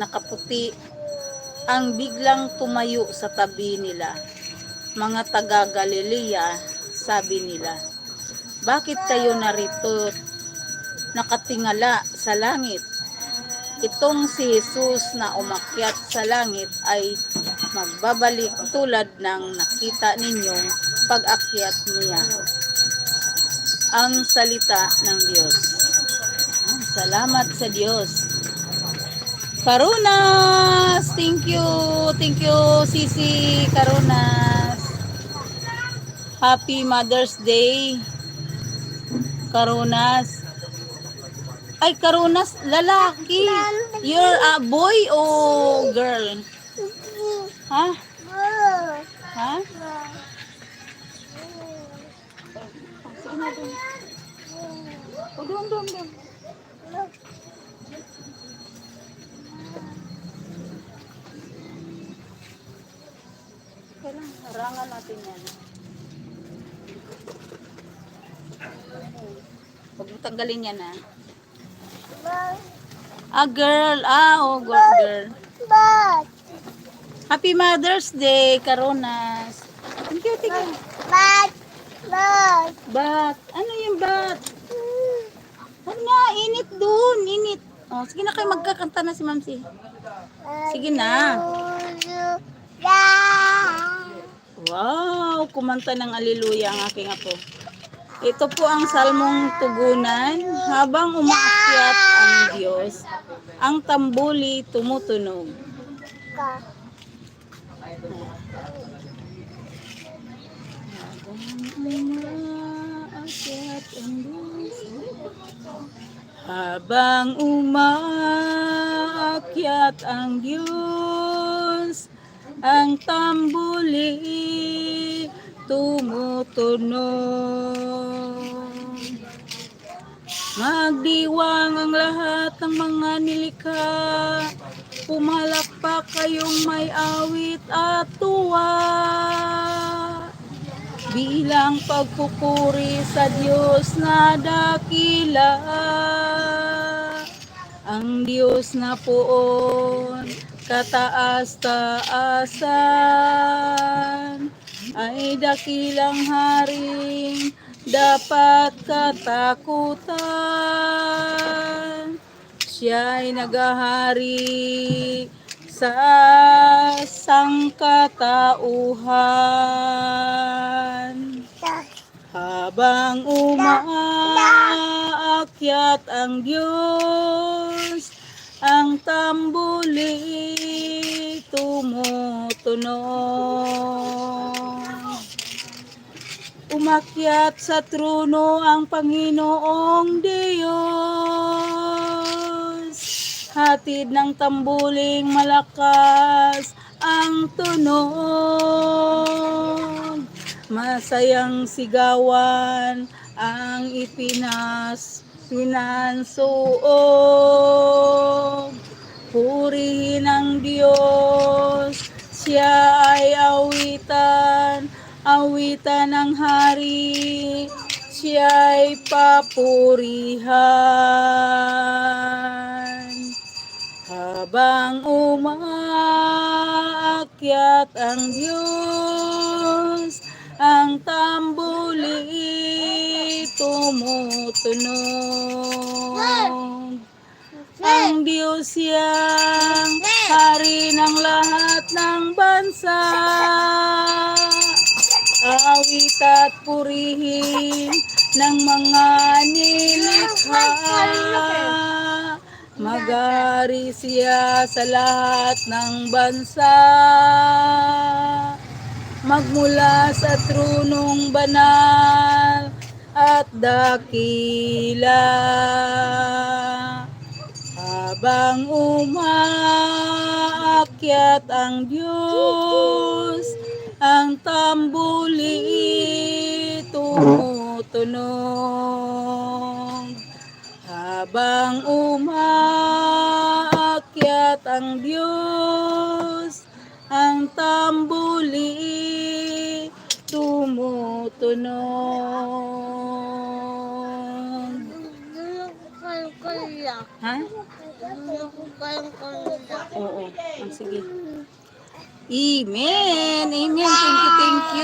nakaputi ang biglang tumayo sa tabi nila. Mga taga Galilea, sabi nila, bakit kayo narito nakatingala sa langit? Itong si Jesus na umakyat sa langit ay magbabalik tulad ng nakita ninyong pag-akyat niya. Ang salita ng Diyos. Salamat sa Diyos. Karunas! Thank you! Thank you, Sisi Karunas! Happy Mother's Day! Karunas! Ay, Karunas, lalaki! You're a boy o girl? Ha? Ha? Doon, doon, doon. Harangan natin yan. Huwag mo tanggalin yan, ha? Ah, girl. Ah, oh, girl. girl. Happy Mother's Day, Karonas. Thank you, thank you. Bat. Ano yung bat? Huwag na, init dun, init. Oh, sige na kayo magkakanta na si Mamsi. Sige na. Wow, kumanta ng aliluya ang aking apo. Ito po ang salmong tugunan. Habang umaakyat ang Diyos, ang tambuli tumutunog. Habang umaakyat ang Diyos, ang tambuli tumutunog. Magdiwang ang lahat ng mga nilikha, pumalakpak kayong may awit at tuwa. Bilang pagpupuri sa Diyos na dakila, ang Diyos na poon, kataas-taasan, ay dakilang haring dapat katakutan. Siya ay nagahari sa sangkatauhan. Habang umaakyat ang Diyos, ang tambuli tumutunog. Umakyat sa trono ang Panginoong Diyos. Hatid ng tambuling malakas ang tunog. Masayang sigawan ang ipinas pinansuog. Purihin ang Diyos, siya ay awitan, awitan ng hari, siya ay papurihan. Habang umaakyat ang Diyos, ang tambuli tumutunog. Ang Diyos siyang hari ng lahat ng bansa. Awit at purihin ng mga nilikha. Magari siya sa lahat ng bansa. Magmula sa trunong banal at dakila. Habang umaakyat ang Diyos, tambuli tumutunog. Habang umaakyat ang Diyos, ang tambuli tumutunog. Ha? Oo. Ah, sige. Amen. Amen. Thank you, thank you.